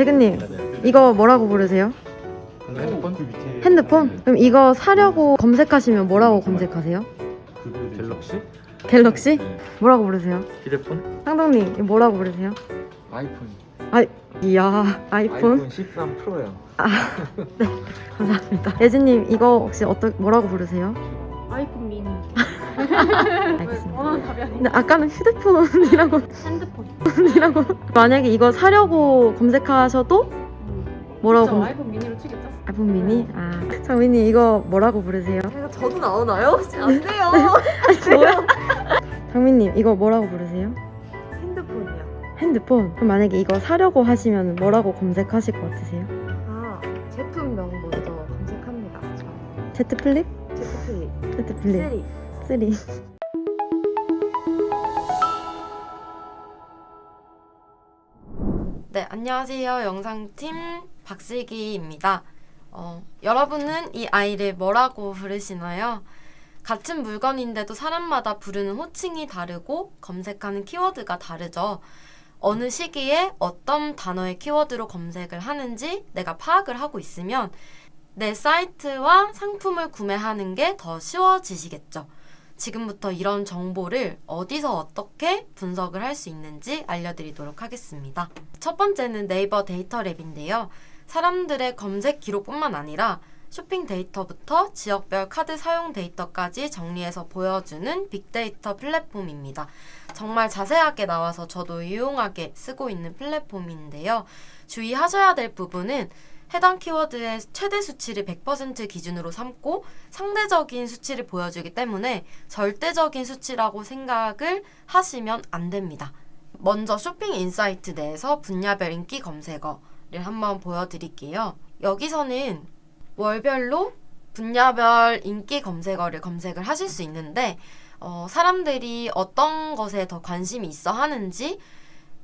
재근님 이거 뭐라고 부르세요? 핸드폰? 핸드폰? 그럼 이거 사려고 검색하시면 뭐라고 검색하세요? 갤럭시? 갤럭시? 뭐라고 부르세요? 휴대폰? 상동님 이거 뭐라고 부르세요? 아이폰 이야 아이폰 13 프로요 감사합니다 예진님 이거 혹시 어떤 뭐라고 부르세요? 아이폰 미니. 알겠습니다 원하는 답이 아니. 근데 아까는 휴대폰이라고 핸드폰. 이라고 만약에 이거 사려고 검색하셔도 뭐라고 저 검... 아이폰 미니로 치겠죠? 아이폰 미니? 아 장민님 이거 뭐라고 부르세요? 제가 저도 나오나요? 안 돼요. 뭐야? 장민님 이거 뭐라고 부르세요? 핸드폰이요. 핸드폰 그럼 만약에 이거 사려고 하시면 뭐라고 검색하실 것 같으세요? 아 제품명 먼저 검색합니다. 저 Z 플립? 제트플립 Z 플립 3. 3 네, 안녕하세요. 영상팀 박슬기입니다. 어, 여러분은 이 아이를 뭐라고 부르시나요? 같은 물건인데도 사람마다 부르는 호칭이 다르고 검색하는 키워드가 다르죠. 어느 시기에 어떤 단어의 키워드로 검색을 하는지 내가 파악을 하고 있으면 내 사이트와 상품을 구매하는 게 더 쉬워지시겠죠. 지금부터 이런 정보를 어디서 어떻게 분석을 할 수 있는지 알려드리도록 하겠습니다. 첫 번째는 네이버 데이터 랩인데요. 사람들의 검색 기록뿐만 아니라 쇼핑 데이터부터 지역별 카드 사용 데이터까지 정리해서 보여주는 빅데이터 플랫폼입니다. 정말 자세하게 나와서 저도 유용하게 쓰고 있는 플랫폼인데요. 주의하셔야 될 부분은 해당 키워드의 최대 수치를 100% 기준으로 삼고 상대적인 수치를 보여주기 때문에 절대적인 수치라고 생각을 하시면 안 됩니다. 먼저 쇼핑 인사이트 내에서 분야별 인기 검색어를 한번 보여드릴게요. 여기서는 월별로 분야별 인기 검색어를 검색을 하실 수 있는데 어, 사람들이 어떤 것에 더 관심이 있어 하는지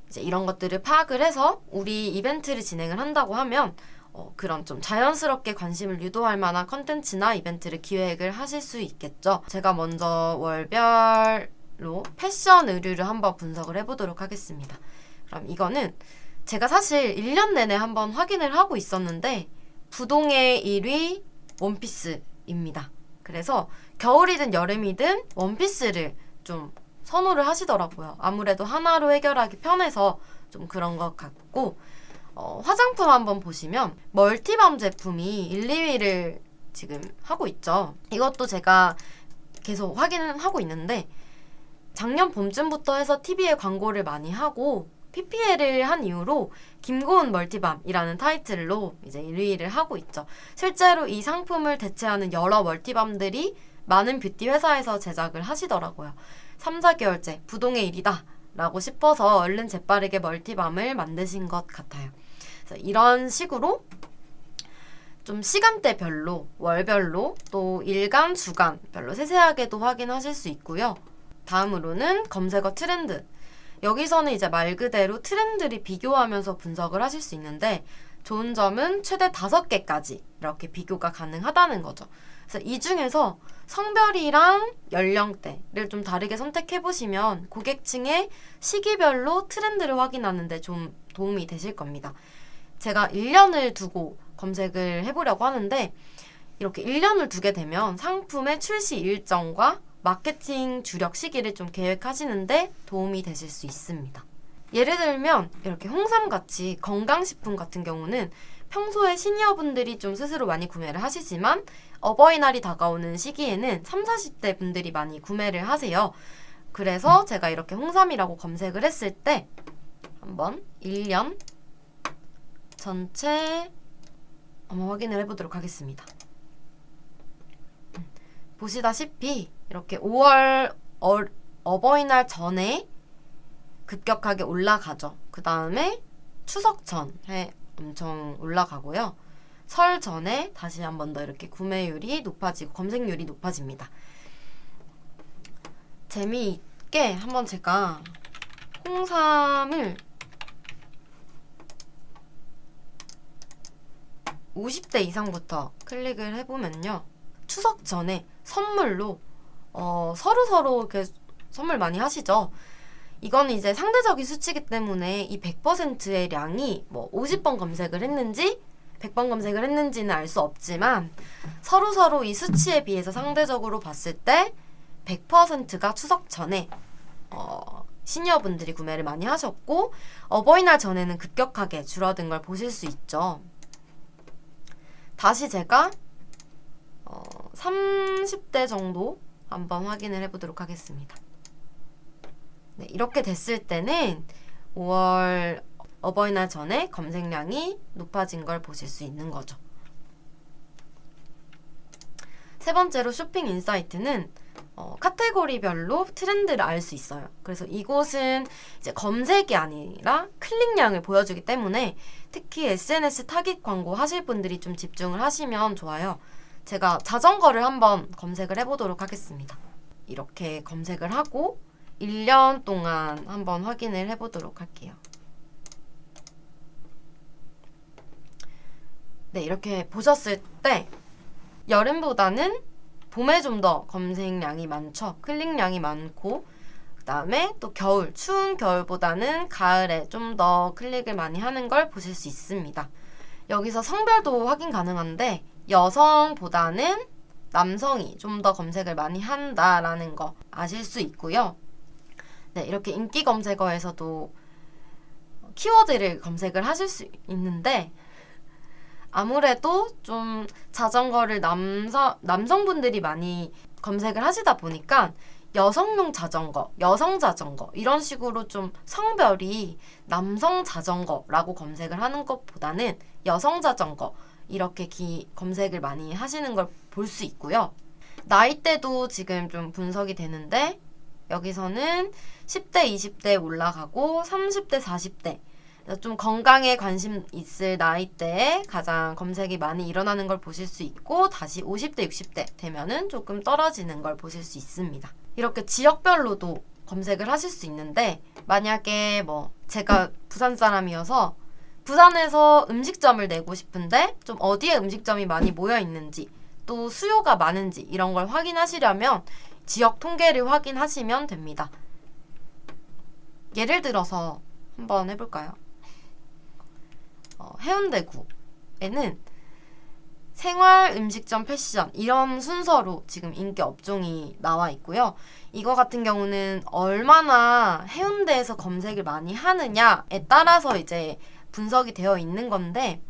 이제 이런 것들을 파악을 해서 우리 이벤트를 진행을 한다고 하면 어, 그런 좀 자연스럽게 관심을 유도할 만한 컨텐츠나 이벤트를 기획을 하실 수 있겠죠. 제가 먼저 월별로 패션 의류를 한번 분석을 해보도록 하겠습니다. 그럼 이거는 제가 사실 1년 내내 한번 확인을 하고 있었는데 부동의 1위 원피스입니다. 그래서 겨울이든 여름이든 원피스를 좀 선호를 하시더라고요. 아무래도 하나로 해결하기 편해서 좀 그런 것 같고 어, 화장품 한번 보시면 멀티밤 제품이 1, 2위를 지금 하고 있죠. 이것도 제가 계속 확인을 하고 있는데 작년 봄쯤부터 해서 TV에 광고를 많이 하고 PPL을 한 이후로 김고은 멀티밤이라는 타이틀로 이제 1위를 하고 있죠. 실제로 이 상품을 대체하는 여러 멀티밤들이 많은 뷰티 회사에서 제작을 하시더라고요. 3, 4개월째 부동의 일이다 라고 싶어서 얼른 재빠르게 멀티밤을 만드신 것 같아요. 이런 식으로 좀 시간대별로, 월별로, 또 일간, 주간별로 세세하게도 확인하실 수 있고요. 다음으로는 검색어 트렌드. 여기서는 이제 말 그대로 트렌드를 비교하면서 분석을 하실 수 있는데 좋은 점은 최대 다섯 개까지 이렇게 비교가 가능하다는 거죠. 그래서 이 중에서 성별이랑 연령대를 좀 다르게 선택해 보시면 고객층의 시기별로 트렌드를 확인하는데 좀 도움이 되실 겁니다. 제가 1년을 두고 검색을 해보려고 하는데 이렇게 1년을 두게 되면 상품의 출시 일정과 마케팅 주력 시기를 좀 계획하시는데 도움이 되실 수 있습니다. 예를 들면 이렇게 홍삼 같이 건강식품 같은 경우는 평소에 시니어분들이 좀 스스로 많이 구매를 하시지만 어버이날이 다가오는 시기에는 3, 40대 분들이 많이 구매를 하세요. 그래서 제가 이렇게 홍삼이라고 검색을 했을 때 한번 1년 전체 한번 확인을 해보도록 하겠습니다. 음, 보시다시피 이렇게 5월 어, 어버이날 전에 급격하게 올라가죠. 그 다음에 추석 전에 엄청 올라가고요. 설 전에 다시 한 번 더 이렇게 구매율이 높아지고 검색률이 높아집니다. 재미있게 한번 제가 홍삼을 50대 이상부터 클릭을 해보면요. 추석 전에 선물로 어, 서로서로 이렇게 선물 많이 하시죠. 이거는 이제 상대적인 수치이기 때문에 이 100%의 량이 뭐 50번 검색을 했는지 100번 검색을 했는지는 알 수 없지만 서로 서로 이 수치에 비해서 상대적으로 봤을 때 100%가 추석 전에 어, 시니어분들이 구매를 많이 하셨고 어버이날 전에는 급격하게 줄어든 걸 보실 수 있죠. 다시 제가 어, 30대 정도 한번 확인을 해보도록 하겠습니다. 네, 이렇게 됐을 때는 5월 어버이날 전에 검색량이 높아진 걸 보실 수 있는 거죠. 세 번째로 쇼핑 인사이트는 어, 카테고리별로 트렌드를 알 수 있어요. 그래서 이곳은 이제 검색이 아니라 클릭량을 보여주기 때문에 특히 SNS 타깃 광고 하실 분들이 좀 집중을 하시면 좋아요. 제가 자전거를 한번 검색을 해보도록 하겠습니다. 이렇게 검색을 하고 1년 동안 한번 확인을 해보도록 할게요. 네, 이렇게 보셨을 때 여름보다는 봄에 좀 더 검색량이 많죠. 클릭량이 많고 그다음에 또 겨울, 추운 겨울보다는 가을에 좀 더 클릭을 많이 하는 걸 보실 수 있습니다. 여기서 성별도 확인 가능한데 여성보다는 남성이 좀 더 검색을 많이 한다라는 거 아실 수 있고요. 네, 이렇게 인기 검색어에서도 키워드를 검색을 하실 수 있는데 아무래도 좀 자전거를 남성 남성분들이 많이 검색을 하시다 보니까 여성용 자전거, 여성 자전거 이런 식으로 좀 성별이 남성 자전거라고 검색을 하는 것보다는 여성 자전거 이렇게 기, 검색을 많이 하시는 걸 볼 수 있고요. 나이대도 지금 좀 분석이 되는데 여기서는 10대, 20대 올라가고 30대, 40대 좀 건강에 관심 있을 나이대에 가장 검색이 많이 일어나는 걸 보실 수 있고 다시 50대, 60대 되면은 조금 떨어지는 걸 보실 수 있습니다. 이렇게 지역별로도 검색을 하실 수 있는데 만약에 뭐 제가 부산 사람이어서 부산에서 음식점을 내고 싶은데 좀 어디에 음식점이 많이 모여 있는지 또 수요가 많은지 이런 걸 확인하시려면 지역 통계를 확인하시면 됩니다. 예를 들어서 한번 해볼까요? 어, 해운대구에는 생활 음식점 패션 이런 순서로 지금 인기 업종이 나와 있고요. 이거 같은 경우는 얼마나 해운대에서 검색을 많이 하느냐에 따라서 이제 분석이 되어 있는 건데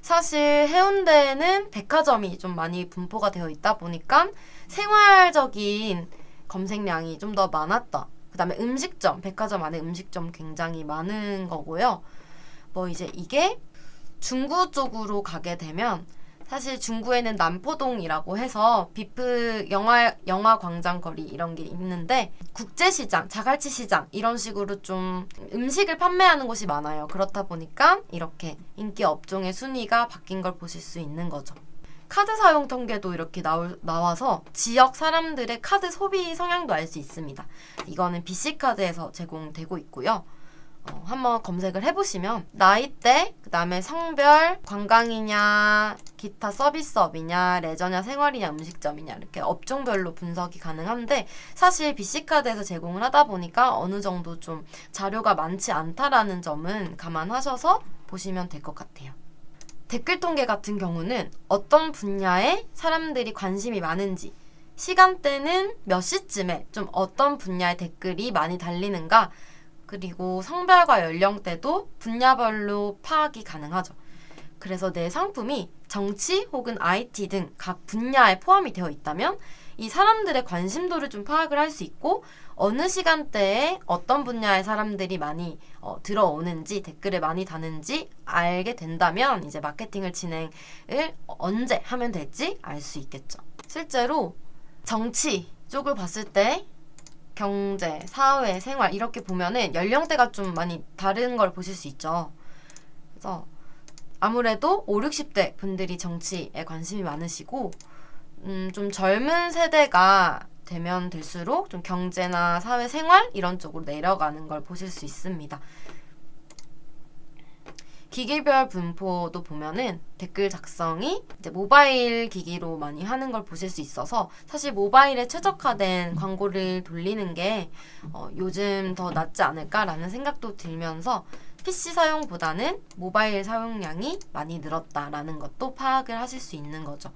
사실 해운대에는 백화점이 좀 많이 분포가 되어 있다 보니까 생활적인 검색량이 좀 더 많았다. 그다음에 음식점, 백화점 안에 음식점 굉장히 많은 거고요. 뭐 이제 이게 중구 쪽으로 가게 되면 사실 중구에는 남포동이라고 해서 비프 영화 영화 광장 거리 이런 게 있는데 국제 시장, 자갈치 시장 이런 식으로 좀 음식을 판매하는 곳이 많아요. 그렇다 보니까 이렇게 인기 업종의 순위가 바뀐 걸 보실 수 있는 거죠. 카드 사용 통계도 이렇게 나올, 나와서 지역 사람들의 카드 소비 성향도 알 수 있습니다. 이거는 BC카드에서 제공되고 있고요. 어, 한번 검색을 해보시면 나이대, 그 다음에 성별, 관광이냐, 기타 서비스업이냐, 레저냐, 생활이냐, 음식점이냐 이렇게 업종별로 분석이 가능한데 사실 BC카드에서 제공을 하다 보니까 어느 정도 좀 자료가 많지 않다라는 점은 감안하셔서 보시면 될 것 같아요. 댓글 통계 같은 경우는 어떤 분야에 사람들이 관심이 많은지 시간대는 몇 시쯤에 좀 어떤 분야의 댓글이 많이 달리는가 그리고 성별과 연령대도 분야별로 파악이 가능하죠. 그래서 내 상품이 정치 혹은 IT 등 각 분야에 포함이 되어 있다면 이 사람들의 관심도를 좀 파악을 할 수 있고 어느 시간대에 어떤 분야의 사람들이 많이 어, 들어오는지 댓글을 많이 다는지 알게 된다면 이제 마케팅을 진행을 언제 하면 될지 알 수 있겠죠. 실제로 정치 쪽을 봤을 때 경제, 사회, 생활 이렇게 보면은 연령대가 좀 많이 다른 걸 보실 수 있죠. 그래서 아무래도 5, 60대 분들이 정치에 관심이 많으시고 음, 좀 젊은 세대가 되면 될수록 좀 경제나 사회 생활 이런 쪽으로 내려가는 걸 보실 수 있습니다. 기기별 분포도 보면은 댓글 작성이 이제 모바일 기기로 많이 하는 걸 보실 수 있어서 사실 모바일에 최적화된 광고를 돌리는 게 어, 요즘 더 낫지 않을까라는 생각도 들면서 PC 사용보다는 모바일 사용량이 많이 늘었다라는 것도 파악을 하실 수 있는 거죠.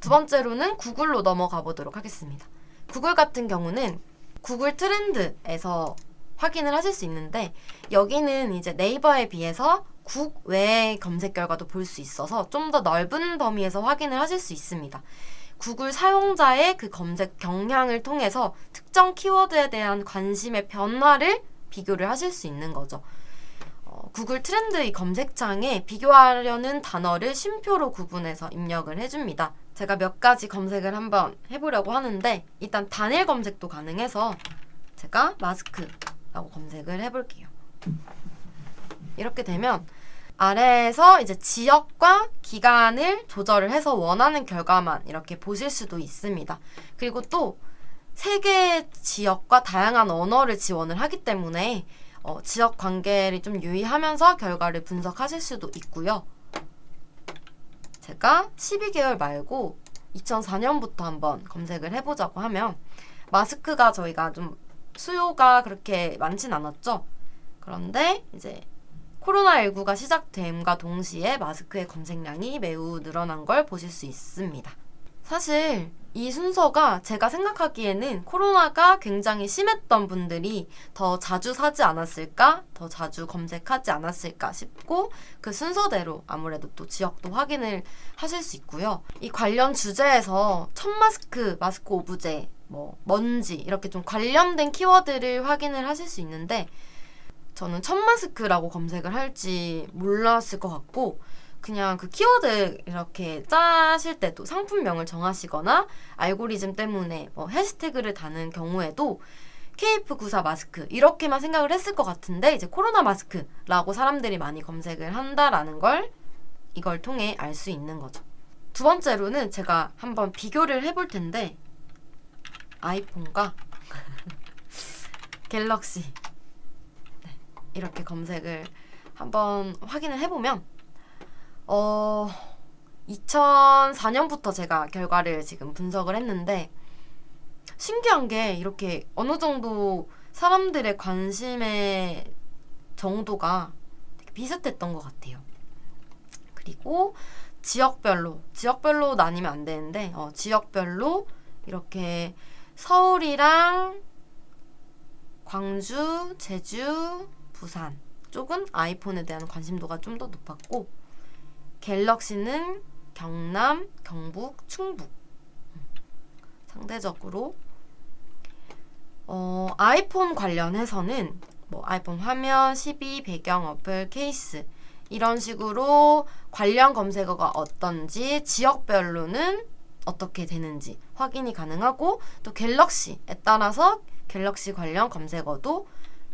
두 번째로는 구글로 넘어가 보도록 하겠습니다. 구글 같은 경우는 구글 트렌드에서 확인을 하실 수 있는데 여기는 이제 네이버에 비해서 국외 검색 결과도 볼 수 있어서 좀 더 넓은 범위에서 확인을 하실 수 있습니다. 구글 사용자의 그 검색 경향을 통해서 특정 키워드에 대한 관심의 변화를 비교를 하실 수 있는 거죠. 어, 구글 트렌드 이 검색창에 비교하려는 단어를 쉼표로 구분해서 입력을 해줍니다. 제가 몇 가지 검색을 한번 해보려고 하는데 일단 단일 검색도 가능해서 제가 마스크라고 검색을 해볼게요. 이렇게 되면 아래에서 이제 지역과 기간을 조절을 해서 원하는 결과만 이렇게 보실 수도 있습니다. 그리고 또 세 개의 지역과 다양한 언어를 지원을 하기 때문에 어, 지역 관계를 좀 유의하면서 결과를 분석하실 수도 있고요. 제가 12개월 말고 2004년부터 한번 검색을 해보자고 하면 마스크가 저희가 좀 수요가 그렇게 많진 않았죠. 그런데 이제 코로나19가 시작됨과 동시에 마스크의 검색량이 매우 늘어난 걸 보실 수 있습니다. 사실 이 순서가 제가 생각하기에는 코로나가 굉장히 심했던 분들이 더 자주 사지 않았을까, 더 자주 검색하지 않았을까 싶고 그 순서대로 아무래도 또 지역도 확인을 하실 수 있고요. 이 관련 주제에서 첫 마스크, 마스크 오브제, 뭐 먼지 이렇게 좀 관련된 키워드를 확인을 하실 수 있는데 저는 첫 마스크라고 검색을 할지 몰랐을 것 같고 그냥 그 키워드 이렇게 짜실 때도 상품명을 정하시거나 알고리즘 때문에 뭐 해시태그를 다는 경우에도 KF94 마스크 이렇게만 생각을 했을 것 같은데 이제 코로나 마스크라고 사람들이 많이 검색을 한다라는 걸 이걸 통해 알 수 있는 거죠. 두 번째로는 제가 한번 비교를 해볼 텐데 아이폰과 갤럭시 네, 이렇게 검색을 한번 확인을 해보면 어 2004년부터 제가 결과를 지금 분석을 했는데 신기한 게 이렇게 어느 정도 사람들의 관심의 정도가 비슷했던 것 같아요. 그리고 지역별로 지역별로 나뉘면 안 되는데 어, 지역별로 이렇게 서울이랑 광주, 제주, 부산 쪽은 아이폰에 대한 관심도가 좀 더 높았고 갤럭시는 경남, 경북, 충북 음, 상대적으로 어, 아이폰 관련해서는 뭐 아이폰 화면, 12 배경 어플 케이스 이런 식으로 관련 검색어가 어떤지 지역별로는 어떻게 되는지 확인이 가능하고 또 갤럭시에 따라서 갤럭시 관련 검색어도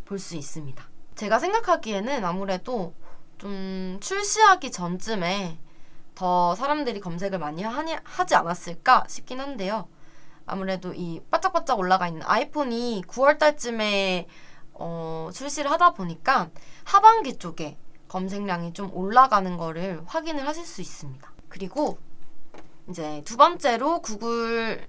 볼 수 있습니다. 제가 생각하기에는 아무래도 좀 출시하기 전쯤에 더 사람들이 검색을 많이 하니, 하지 않았을까 싶긴 한데요. 아무래도 이 바짝바짝 올라가 있는 아이폰이 9월 달쯤에 어, 출시를 하다 보니까 하반기 쪽에 검색량이 좀 올라가는 거를 확인을 하실 수 있습니다. 그리고 이제 두 번째로 구글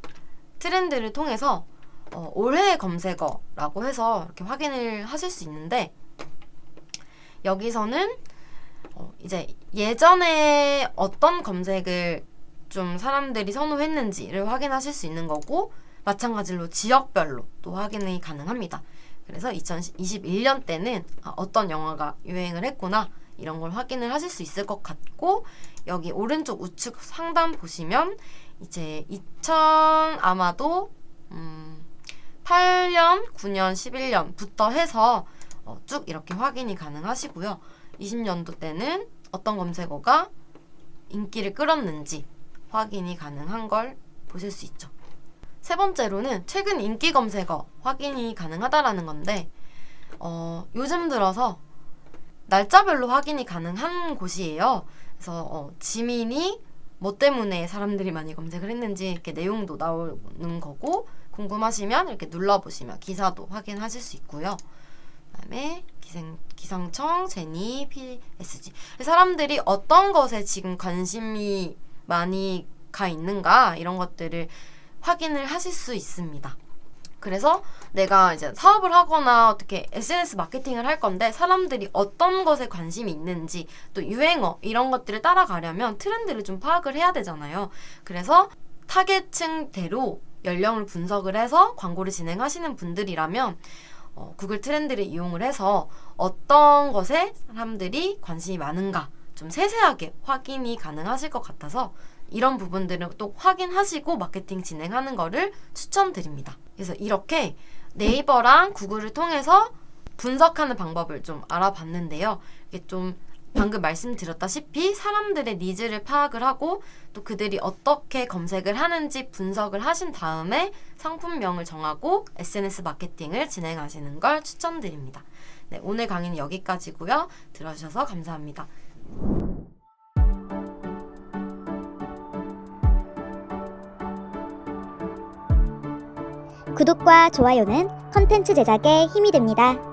트렌드를 통해서 어, 올해 검색어라고 해서 이렇게 확인을 하실 수 있는데 여기서는 어, 이제 예전에 어떤 검색을 좀 사람들이 선호했는지를 확인하실 수 있는 거고 마찬가지로 지역별로 또 확인이 가능합니다. 그래서 2021년 때는 아, 어떤 영화가 유행을 했구나 이런 걸 확인을 하실 수 있을 것 같고 여기 오른쪽 우측 상단 보시면 이제 2000 아마도 음, 8년, 9년, 11년부터 해서 어, 쭉 이렇게 확인이 가능하시고요. 20년도 때는 어떤 검색어가 인기를 끌었는지 확인이 가능한 걸 보실 수 있죠. 세 번째로는 최근 인기 검색어 확인이 가능하다라는 건데 어, 요즘 들어서 날짜별로 확인이 가능한 곳이에요. 그래서 어, 지민이 뭐 때문에 사람들이 많이 검색을 했는지 이렇게 내용도 나오는 거고 궁금하시면 이렇게 눌러보시면 기사도 확인하실 수 있고요. 그다음에 기생, 기상청, 제니, PSG. 사람들이 어떤 것에 지금 관심이 많이 가 있는가 이런 것들을 확인을 하실 수 있습니다. 그래서 내가 이제 사업을 하거나 어떻게 SNS 마케팅을 할 건데 사람들이 어떤 것에 관심이 있는지 또 유행어 이런 것들을 따라가려면 트렌드를 좀 파악을 해야 되잖아요. 그래서 타겟층대로 연령을 분석을 해서 광고를 진행하시는 분들이라면 어, 구글 트렌드를 이용을 해서 어떤 것에 사람들이 관심이 많은가 좀 세세하게 확인이 가능하실 것 같아서 이런 부분들은 또 확인하시고 마케팅 진행하는 거를 추천드립니다. 그래서 이렇게 네이버랑 구글을 통해서 분석하는 방법을 좀 알아봤는데요. 이게 좀 방금 말씀드렸다시피 사람들의 니즈를 파악을 하고 또 그들이 어떻게 검색을 하는지 분석을 하신 다음에 상품명을 정하고 SNS 마케팅을 진행하시는 걸 추천드립니다. 네, 오늘 강의는 여기까지고요. 들어주셔서 감사합니다. 구독과 좋아요는 컨텐츠 제작에 힘이 됩니다.